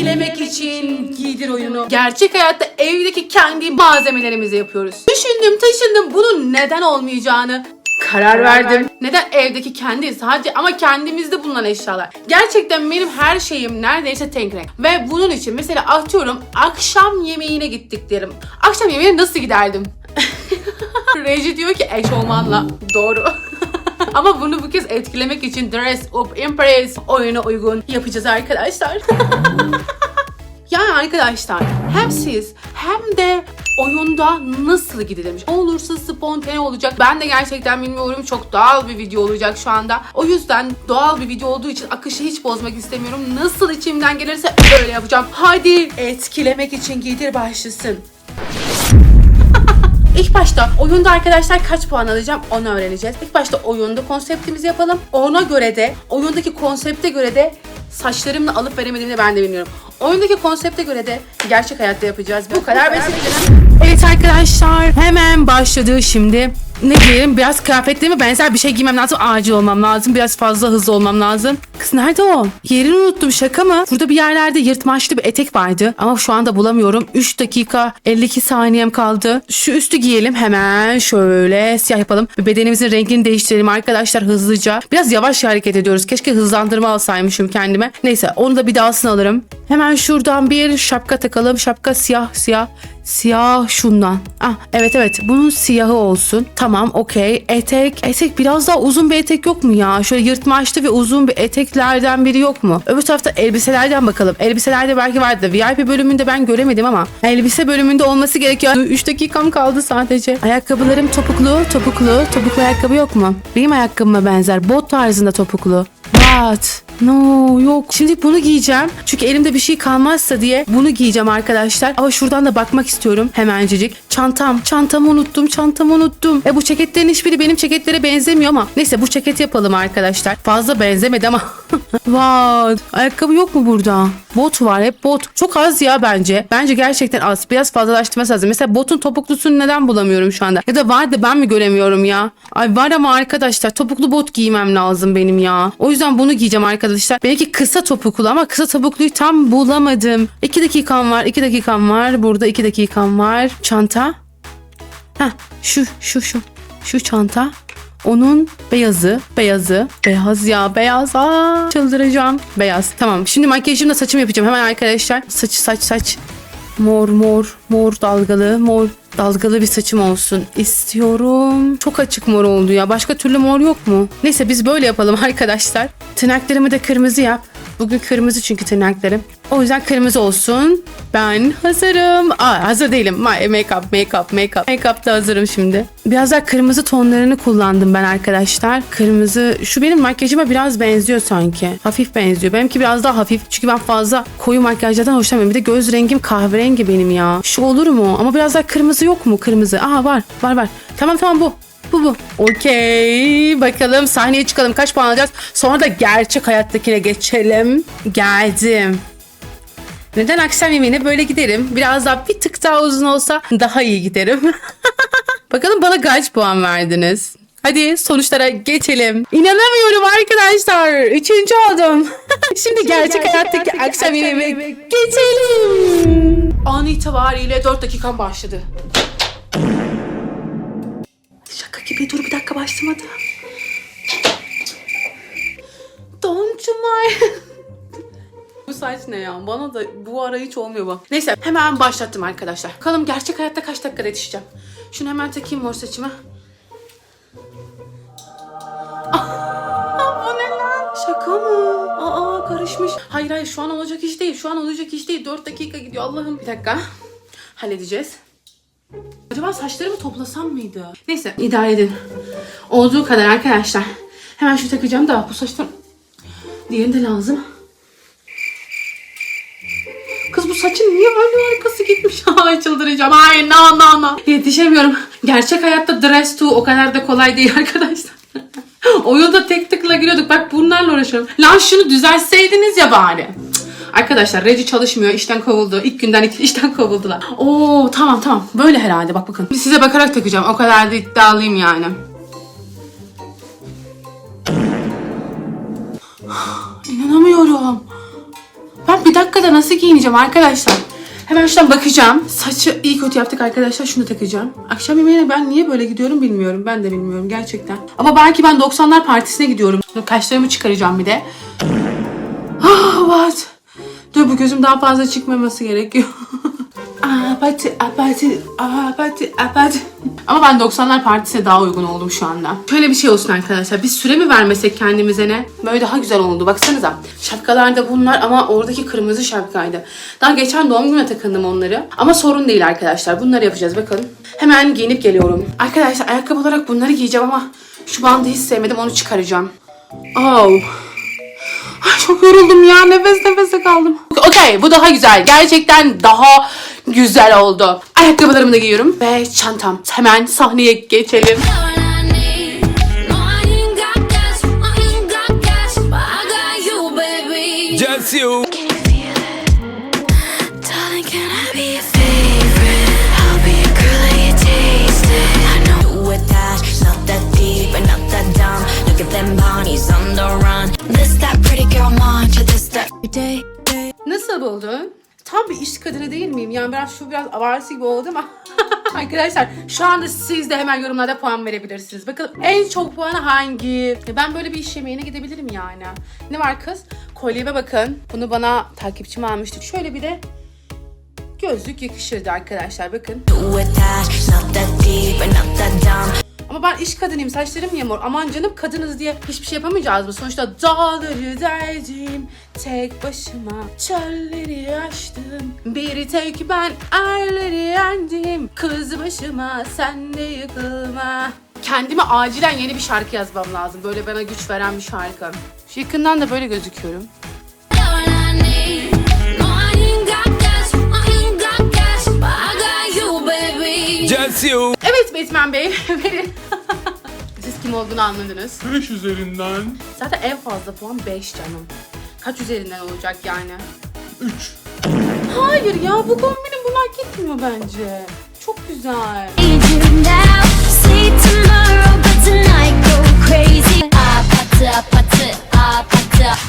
etkilemek için giydir oyunu. Gerçek hayatta evdeki kendi malzemelerimizi yapıyoruz. Düşündüm taşındım bunun neden olmayacağını karar verdim. Neden evdeki kendi sadece ama kendimizde bulunan eşyalar. Gerçekten benim her şeyim neredeyse tek renk. Ve bunun için mesela atıyorum akşam yemeğine gittik diyelim. Akşam yemeğine nasıl giderdim? Reji diyor ki eşofmanla. Doğru. Ama bunu bu kez etkilemek için Dress Up Impress oyuna uygun yapacağız arkadaşlar. yani arkadaşlar hem siz hem de oyunda nasıl gidilmiş olursa spontane olacak. Ben de gerçekten bilmiyorum çok doğal bir video olacak şu anda. O yüzden doğal bir video olduğu için akışı hiç bozmak istemiyorum. Nasıl içimden gelirse öyle yapacağım. Hadi etkilemek için giydir başlasın. İlk başta oyunda arkadaşlar kaç puan alacağım onu öğreneceğiz. İlk başta oyunda konseptimizi yapalım. Ona göre de oyundaki konsepte göre de saçlarımla alıp veremediğimi de ben de bilmiyorum. Oyundaki konsepte göre de gerçek hayatta yapacağız. Bu kadar basit. Evet arkadaşlar hemen başladı şimdi. Ne giyelim? Biraz kıyafetlerime benzer bir şey giymem lazım. Acil olmam lazım. Biraz fazla hızlı olmam lazım. Kız nerede o? Yerini unuttum şaka mı? Burada bir yerlerde yırtmaçlı bir etek vardı. Ama şu anda bulamıyorum. 3 dakika 52 saniyem kaldı. Şu üstü giyelim hemen şöyle siyah yapalım. Bedenimizin rengini değiştirelim arkadaşlar hızlıca. Biraz yavaş hareket ediyoruz. Keşke hızlandırma alsaymışım kendime. Neyse onu da bir dahasını alırım. Hemen şuradan bir şapka takalım. Şapka siyah siyah. Siyah şundan. Ah evet evet bunun siyahı olsun. Tamam okey. Etek. Etek biraz daha uzun bir etek yok mu ya? Şöyle yırtmaçlı ve uzun bir eteklerden biri yok mu? Öbür tarafta elbiselerden bakalım. Elbiselerde belki vardı. VIP bölümünde ben göremedim ama elbise bölümünde olması gerekiyor. 3 dakikam kaldı sadece. Ayakkabılarım topuklu, topuklu. Topuklu ayakkabı yok mu? Benim ayakkabıma benzer. Bot tarzında topuklu. What? No yok. Şimdi bunu giyeceğim. Çünkü elimde bir şey kalmazsa diye bunu giyeceğim arkadaşlar. Ama şuradan da bakmak istiyorum hemencecik. Çantam. Çantamı unuttum. Çantamı unuttum. E bu ceketlerin hiçbiri benim ceketlere benzemiyor ama. Neyse bu ceket yapalım arkadaşlar. Fazla benzemedi ama. Vay. Ayakkabı yok mu burada? Bot var hep bot. Çok az ya bence. Bence gerçekten az. Biraz fazlalaştırması lazım. Mesela botun topuklusunu neden bulamıyorum şu anda? Ya da var da ben mi göremiyorum ya? Ay var ama arkadaşlar topuklu bot giymem lazım benim ya. O yüzden bunu giyeceğim arkadaşlar. Belki kısa topuklu ama kısa topukluyu tam bulamadım. 2 dakikam var. 2 dakikam var. Burada 2 dakikam var. Çanta. Heh şu şu şu. Şu çanta. Onun beyazı, beyazı, beyaz ya beyaz. Aa, çıldıracağım. Beyaz. Tamam. Şimdi makyajımla saçımı yapacağım. Hemen arkadaşlar. Saç saç saç. Mor mor mor dalgalı mor dalgalı bir saçım olsun istiyorum. Çok açık mor oldu ya. Başka türlü mor yok mu? Neyse biz böyle yapalım arkadaşlar. Tırnaklarımı da kırmızı yap. Bugün kırmızı çünkü tırnaklarım. O yüzden kırmızı olsun. Ben hazırım. Aa hazır değilim. Ma- Make-up, make-up. Make-up'ta hazırım şimdi. Biraz daha kırmızı tonlarını kullandım ben arkadaşlar. Kırmızı. Şu benim makyajıma biraz benziyor sanki. Hafif benziyor. Benimki biraz daha hafif. Çünkü ben fazla koyu makyajlardan hoşlanmıyorum. Bir de göz rengim kahverengi benim ya. Şu olur mu? Ama biraz daha kırmızı yok mu? Kırmızı. Aa var. Var var. Tamam tamam bu. Bu bu. Okey. Bakalım sahneye çıkalım. Kaç puan alacağız? Sonra da gerçek hayattakine geçelim. Geldim. Neden akşam yemeğine böyle giderim? Biraz daha bir tık daha uzun olsa daha iyi giderim. Bakalım bana kaç puan verdiniz? Hadi sonuçlara geçelim. İnanamıyorum arkadaşlar. Üçüncü oldum. Şimdi, gerçek, hayattaki, akşam yemeğine geçelim. An itibariyle 4 dakikam başladı. Şaka gibi dur bir dakika başlamadı. Don't you mind? saç ne ya? Bana da bu ara hiç olmuyor bu. Neyse hemen başlattım arkadaşlar. Bakalım gerçek hayatta kaç dakikada yetişeceğim. Şunu hemen takayım mor saçıma. Ah, bu ne lan? Şaka mı? Aa karışmış. Hayır hayır şu an olacak iş değil. Şu an olacak iş değil. 4 dakika gidiyor Allah'ım. Bir dakika. Halledeceğiz. Acaba saçlarımı toplasam mıydı? Neyse idare edin. Olduğu kadar arkadaşlar. Hemen şu takacağım da bu saçlar... Diğeri de lazım. Saçın niye böyle arkası gitmiş? Ay çıldıracağım. Ay no no no. Yetişemiyorum. Gerçek hayatta dress to o kadar da kolay değil arkadaşlar. Oyunda tek tıkla giriyorduk. Bak bunlarla uğraşıyorum. Lan şunu düzeltseydiniz ya bari. Arkadaşlar Reci çalışmıyor. işten kovuldu. İlk günden işten kovuldular. Oo tamam tamam. Böyle herhalde. Bak bakın. Size bakarak takacağım. O kadar da iddialıyım yani. İnanamıyorum. Ben bir dakikada nasıl giyineceğim arkadaşlar? Hemen şuradan bakacağım. Saçı iyi kötü yaptık arkadaşlar. Şunu takacağım. Akşam yemeğine ben niye böyle gidiyorum bilmiyorum. Ben de bilmiyorum gerçekten. Ama belki ben 90'lar partisine gidiyorum. Kaşlarımı çıkaracağım bir de. Ah what? Dur bu gözüm daha fazla çıkmaması gerekiyor. Apati, apati, apati, apati. Ama ben 90'lar partisine daha uygun oldum şu anda. Şöyle bir şey olsun arkadaşlar. Biz süre mi vermesek kendimize ne? Böyle daha güzel oldu. Baksanıza. Şapkalar da bunlar ama oradaki kırmızı şapkaydı. Daha geçen doğum gününe takındım onları. Ama sorun değil arkadaşlar. Bunları yapacağız. Bakın. Hemen giyinip geliyorum. Arkadaşlar ayakkabı olarak bunları giyeceğim ama şu bandı hiç sevmedim. Onu çıkaracağım. Oh. Ay çok yoruldum ya. Nefes nefese kaldım. Okey bu daha güzel. Gerçekten daha güzel oldu. Ayakkabılarımı da giyiyorum. Ve çantam. Hemen sahneye geçelim. Tam bir iş kadını değil miyim? Yani biraz şu biraz abartı gibi oldu ama Arkadaşlar şu anda siz de hemen yorumlarda puan verebilirsiniz. Bakalım en çok puanı hangi? Ben böyle bir iş yemeğine gidebilirim yani. Ne var kız? Kolyeme bakın. Bunu bana takipçim almıştı. Şöyle bir de gözlük yakışırdı arkadaşlar bakın. Ama ben iş kadınıyım saçlarım mor? Aman canım kadınız diye hiçbir şey yapamayacağız mı? Sonuçta dağları deldim tek başıma çölleri aştım Bir tek ben erleri yendim Kız başıma sen de yıkılma Kendime acilen yeni bir şarkı yazmam lazım. Böyle bana güç veren bir şarkı. Şu yakından da böyle gözüküyorum. Just you. Batman Bey verin. Siz kim olduğunu anladınız. 5 üzerinden Zaten en fazla puan 5 canım. Kaç üzerinden olacak yani? 3. Hayır ya bu kombinin buna hak etmiyor bence. Çok güzel.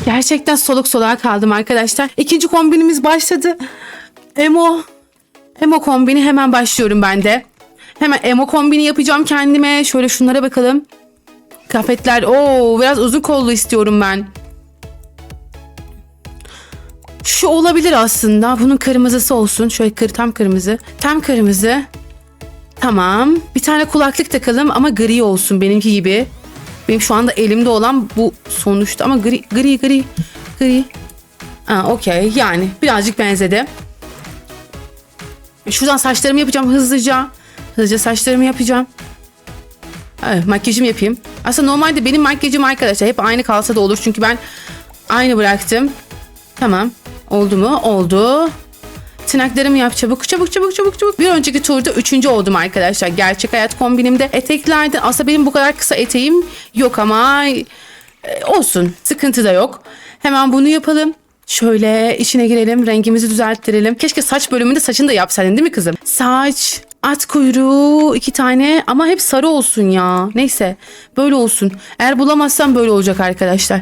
Gerçekten soluk soluğa kaldım arkadaşlar. İkinci kombinimiz başladı. Emo. Emo kombini hemen başlıyorum ben de. Hemen emo kombini yapacağım kendime. Şöyle şunlara bakalım. Kıyafetler. Oo biraz uzun kollu istiyorum ben. Şu olabilir aslında. Bunun kırmızısı olsun. Şöyle kır, tam kırmızı. Tam kırmızı. Tamam. Bir tane kulaklık takalım ama gri olsun benimki gibi. Benim şu anda elimde olan bu sonuçta ama gri gri gri gri. Ha okey yani birazcık benzedi. Şuradan saçlarımı yapacağım hızlıca. Hızlıca saçlarımı yapacağım. Evet, makyajımı yapayım. Aslında normalde benim makyajım arkadaşlar hep aynı kalsa da olur. Çünkü ben aynı bıraktım. Tamam. Oldu mu? Oldu. Tırnaklarımı yap çabuk çabuk çabuk çabuk çabuk. Bir önceki turda üçüncü oldum arkadaşlar. Gerçek hayat kombinimde eteklerde aslında benim bu kadar kısa eteğim yok ama e, olsun. Sıkıntı da yok. Hemen bunu yapalım. Şöyle içine girelim. Rengimizi düzelttirelim. Keşke saç bölümünde saçını da yapsaydın değil mi kızım? Saç, at kuyruğu iki tane ama hep sarı olsun ya. Neyse böyle olsun. Eğer bulamazsam böyle olacak arkadaşlar.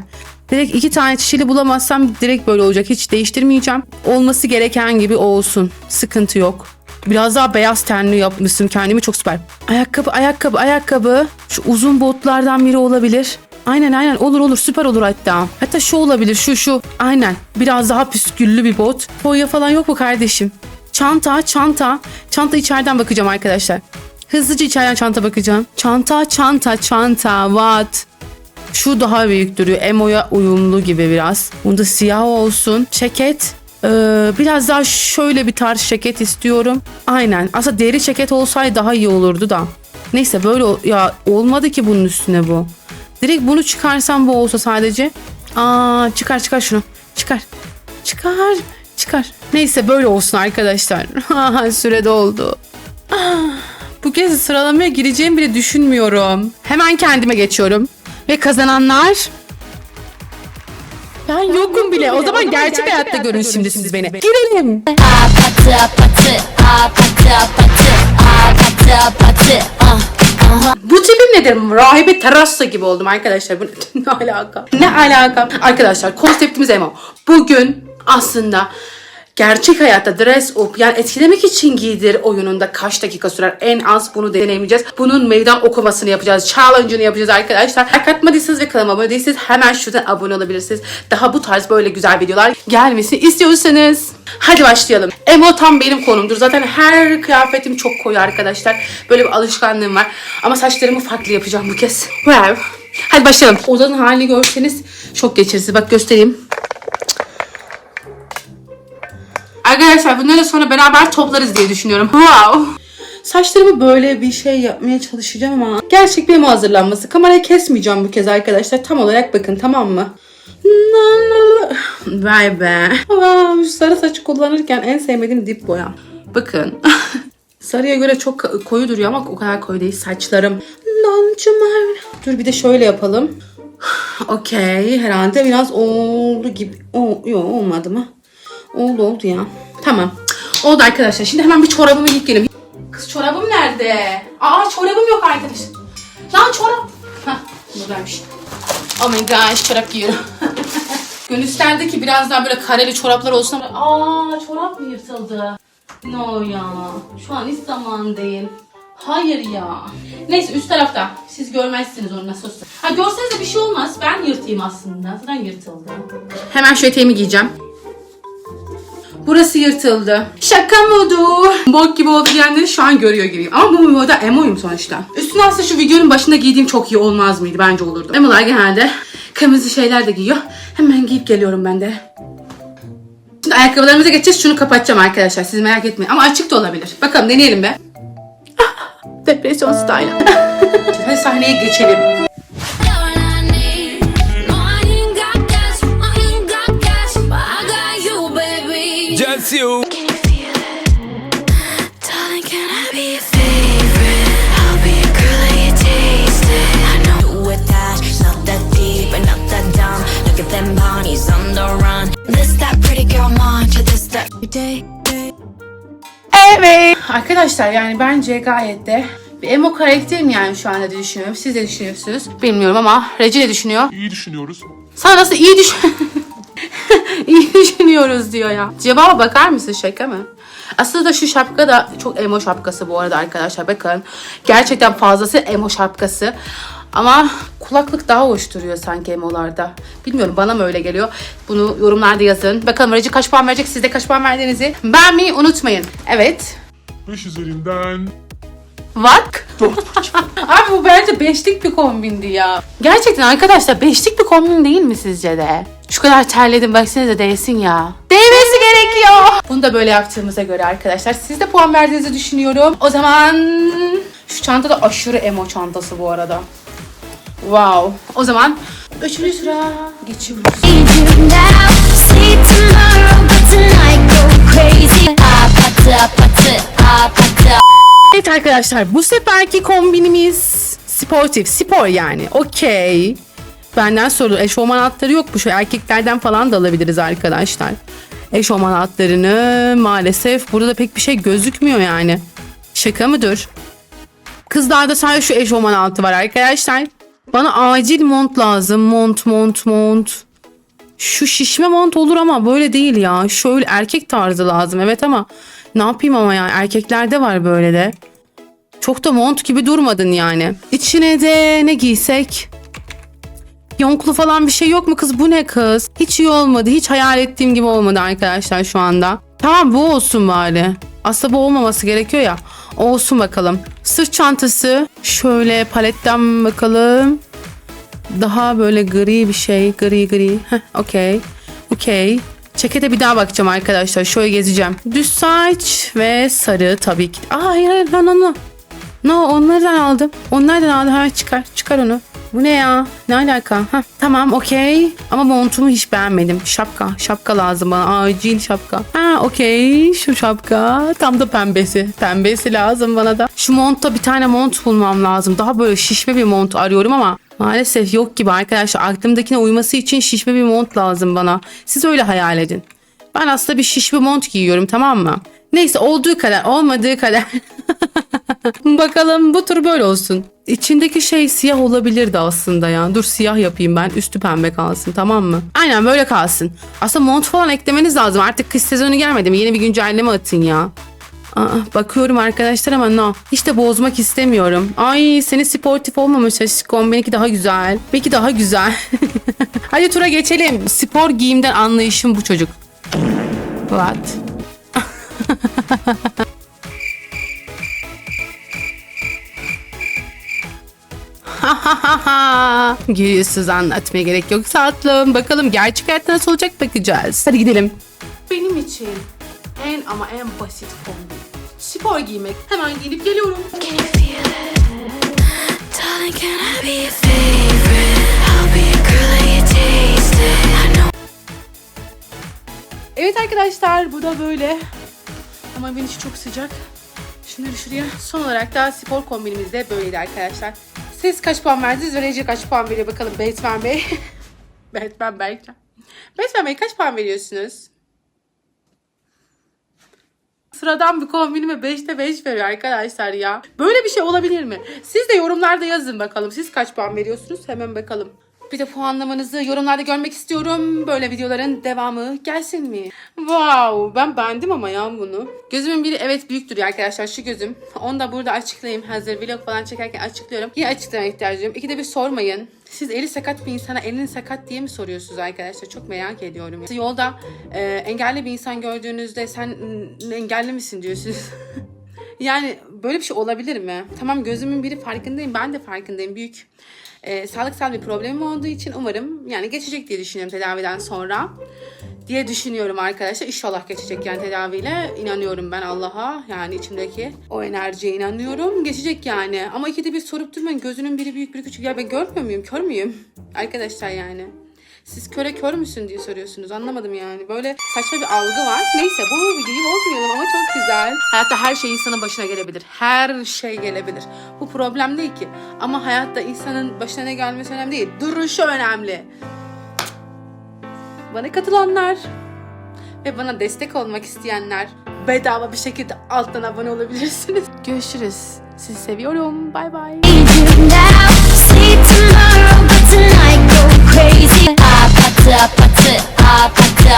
Direkt iki tane çiçeği bulamazsam direkt böyle olacak. Hiç değiştirmeyeceğim. Olması gereken gibi olsun. Sıkıntı yok. Biraz daha beyaz tenli yapmışsın kendimi çok süper. Ayakkabı, ayakkabı, ayakkabı. Şu uzun botlardan biri olabilir. Aynen aynen olur olur süper olur hatta. Hatta şu olabilir şu şu. Aynen biraz daha püsküllü bir bot. Boya falan yok mu kardeşim? Çanta çanta. Çanta içeriden bakacağım arkadaşlar. Hızlıca içeriden çanta bakacağım. Çanta çanta çanta what? Şu daha büyük duruyor. Emo'ya uyumlu gibi biraz. Bunda siyah olsun. Ceket. Ee, biraz daha şöyle bir tarz ceket istiyorum. Aynen. Aslında deri ceket olsaydı daha iyi olurdu da. Neyse böyle ya olmadı ki bunun üstüne bu. Direkt bunu çıkarsam bu olsa sadece. Aa çıkar çıkar şunu. Çıkar. Çıkar. Çıkar. Neyse böyle olsun arkadaşlar. Süre doldu. Bu kez sıralamaya gireceğimi bile düşünmüyorum. Hemen kendime geçiyorum. Ve kazananlar... Ben yokum bile. O zaman gerçek hayatta görün şimdi siz beni. Girelim. Apatı, apatı. Ah, aha. Bu tipim nedir? Rahibe terasta gibi oldum arkadaşlar. Bu ne alaka? Ne alaka? Arkadaşlar konseptimiz Emo. Bugün Aslında gerçek hayatta dress up yani etkilemek için giydir oyununda kaç dakika sürer en az bunu deneyimleyeceğiz. Bunun meydan okumasını yapacağız. Challenge'ını yapacağız arkadaşlar. Like atmadıysanız ve kanalıma abone değilseniz hemen şuradan abone olabilirsiniz. Daha bu tarz böyle güzel videolar gelmesini istiyorsanız. Hadi başlayalım. Emo tam benim konumdur. Zaten her kıyafetim çok koyu arkadaşlar. Böyle bir alışkanlığım var. Ama saçlarımı farklı yapacağım bu kez. Wow. Hadi başlayalım. Odanın halini görseniz çok geçirsiz. Bak göstereyim. Arkadaşlar bunları sonra beraber toplarız diye düşünüyorum. Wow. Saçlarımı böyle bir şey yapmaya çalışacağım ama gerçek bir hazırlanması. Kamerayı kesmeyeceğim bu kez arkadaşlar. Tam olarak bakın tamam mı? Vay be. Wow, şu sarı saçı kullanırken en sevmediğim dip boya. Bakın. Sarıya göre çok koyu duruyor ama o kadar koyu değil saçlarım. Dur bir de şöyle yapalım. Okey herhalde biraz oldu gibi. O, yok olmadı mı? Oldu oldu ya. Tamam. Oldu arkadaşlar. Şimdi hemen bir çorabımı giyip geleyim. Kız çorabım nerede? Aa çorabım yok arkadaş. Lan çorap. Hah buradaymış. Oh my gosh çorap giyiyorum. Gönüllerdeki biraz daha böyle kareli çoraplar olsun ama aa çorap mı yırtıldı? No ya. Şu an hiç zaman değil. Hayır ya. Neyse üst tarafta. Siz görmezsiniz onu nasıl olsa. Ha görseniz de bir şey olmaz. Ben yırtayım aslında. Zaten yırtıldı. Hemen şu eteğimi giyeceğim. Burası yırtıldı. Şaka modu. Bok gibi oldu diyenleri şu an görüyor gibiyim. Ama bu moda emoyum sonuçta. Üstüne aslında şu videonun başında giydiğim çok iyi olmaz mıydı? Bence olurdu. Emolar genelde kırmızı şeyler de giyiyor. Hemen giyip geliyorum ben de. Şimdi ayakkabılarımıza geçeceğiz. Şunu kapatacağım arkadaşlar. Siz merak etmeyin. Ama açık da olabilir. Bakalım deneyelim be. Depresyon style. Hadi sahneye geçelim. Look at them bodies on the run. This that pretty girl mantra. This that every day. Evet. Arkadaşlar yani bence gayet de bir emo karakterim yani şu anda diye düşünüyorum. Siz de düşünüyorsunuz. Bilmiyorum ama Reci ne düşünüyor? İyi düşünüyoruz. Sana nasıl iyi düşün... iyi düşünüyoruz diyor ya. Cevaba bakar mısın şaka mı? Aslında şu şapka da çok emo şapkası bu arada arkadaşlar bakın. Gerçekten fazlası emo şapkası. Ama kulaklık daha hoş duruyor sanki emolarda. Bilmiyorum bana mı öyle geliyor. Bunu yorumlarda yazın. Bakalım Reci kaç puan verecek? Siz de kaç puan verdiğinizi beğenmeyi unutmayın. Evet. 5 üzerinden What? Abi bu bence beşlik bir kombindi ya. Gerçekten arkadaşlar beşlik bir kombin değil mi sizce de? Şu kadar terledim baksanıza değsin ya. Değmesi gerekiyor. Bunu da böyle yaptığımıza göre arkadaşlar siz de puan verdiğinizi düşünüyorum. O zaman şu çanta da aşırı emo çantası bu arada. Wow. O zaman üçüncü sıra geçiyoruz. Evet arkadaşlar bu seferki kombinimiz sportif. Spor yani. Okey. Benden sorulu. Eşofman altları yok bu. Şu erkeklerden falan da alabiliriz arkadaşlar. Eşofman altlarını maalesef burada da pek bir şey gözükmüyor yani. Şaka mıdır? Kızlarda sadece şu eşofman altı var arkadaşlar. Bana acil mont lazım. Mont, mont, mont. Şu şişme mont olur ama böyle değil ya. Şöyle erkek tarzı lazım evet ama ne yapayım ama ya erkeklerde var böyle de. Çok da mont gibi durmadın yani. İçine de ne giysek? Yonklu falan bir şey yok mu kız? Bu ne kız? Hiç iyi olmadı. Hiç hayal ettiğim gibi olmadı arkadaşlar şu anda. Tamam bu olsun bari. Aslında bu olmaması gerekiyor ya. Olsun bakalım. Sırt çantası. Şöyle paletten bakalım. Daha böyle gri bir şey. Gri gri. Heh, okey. Okey. Cekete bir daha bakacağım arkadaşlar. Şöyle gezeceğim. Düz saç ve sarı tabii ki. Aa hayır hayır no no. No onlardan aldım. Onlardan aldım. Hemen çıkar. Çıkar onu. Bu ne ya? Ne alaka? Heh, tamam okey. Ama montumu hiç beğenmedim. Şapka. Şapka lazım bana. Acil şapka. Ha okey. Şu şapka. Tam da pembesi. Pembesi lazım bana da. Şu montta bir tane mont bulmam lazım. Daha böyle şişme bir mont arıyorum ama maalesef yok gibi arkadaşlar. Aklımdakine uyması için şişme bir mont lazım bana. Siz öyle hayal edin. Ben aslında bir şişme mont giyiyorum tamam mı? Neyse olduğu kadar olmadığı kadar. Bakalım bu tur böyle olsun. İçindeki şey siyah olabilirdi aslında ya. Dur siyah yapayım ben. Üstü pembe kalsın tamam mı? Aynen böyle kalsın. Aslında mont falan eklemeniz lazım. Artık kış sezonu gelmedi mi? Yeni bir güncelleme atın ya. Aa, bakıyorum arkadaşlar ama no. Hiç de bozmak istemiyorum. Ay seni sportif olmamış aşkım. Benimki daha güzel. Belki daha güzel. Hadi tura geçelim. Spor giyimden anlayışım bu çocuk. What? Gülüyorsunuz anlatmaya gerek yok tatlım. Bakalım gerçek hayatta nasıl olacak bakacağız. Hadi gidelim. Benim için en ama en basit kombi. Spor giymek. Hemen giyinip geliyorum. Can you feel it? Darling, can I be your favorite? I'll be a girl that you tasted. I know. Evet arkadaşlar bu da böyle. Ama benim için çok sıcak. Şunları şuraya. Son olarak da spor kombinimiz de böyleydi arkadaşlar. Siz kaç puan verdiniz ve Recep kaç puan veriyor bakalım Batman Bey. Batman Berkcan. Batman Bey kaç puan veriyorsunuz? Sıradan bir kombinime 5'te 5 veriyor arkadaşlar ya. Böyle bir şey olabilir mi? Siz de yorumlarda yazın bakalım. Siz kaç puan veriyorsunuz? Hemen bakalım. Bir de puanlamanızı yorumlarda görmek istiyorum. Böyle videoların devamı gelsin mi? Wow, ben beğendim ama ya bunu. Gözümün biri evet büyük duruyor arkadaşlar şu gözüm. Onu da burada açıklayayım. Hazır vlog falan çekerken açıklıyorum. Yine açıklamaya ihtiyacım. yok. İkide bir sormayın. Siz eli sakat bir insana elin sakat diye mi soruyorsunuz arkadaşlar? Çok merak ediyorum. Siz Yolda e, engelli bir insan gördüğünüzde sen "N- engelli misin diyorsunuz. Yani böyle bir şey olabilir mi? Tamam gözümün biri farkındayım. Ben de farkındayım. Büyük e, sağlıksal bir problemim olduğu için umarım yani geçecek diye düşünüyorum tedaviden sonra. Diye düşünüyorum arkadaşlar. İnşallah geçecek yani tedaviyle. inanıyorum ben Allah'a. Yani içimdeki o enerjiye inanıyorum. Geçecek yani. Ama ikide bir sorup durmayın. Gözünün biri büyük biri küçük. Ya ben görmüyor muyum? Kör müyüm? Arkadaşlar yani. Siz köre kör müsün diye soruyorsunuz. Anlamadım yani. Böyle saçma bir algı var. Neyse bu videoyu bozmayalım ama çok güzel. Hayatta her şey insanın başına gelebilir. Her şey gelebilir. Bu problem değil ki. Ama hayatta insanın başına ne gelmesi önemli değil. Duruşu önemli. Bana katılanlar ve bana destek olmak isteyenler bedava bir şekilde alttan abone olabilirsiniz. Görüşürüz. Sizi seviyorum. Bay bay. crazy. I put up, I, up, put up.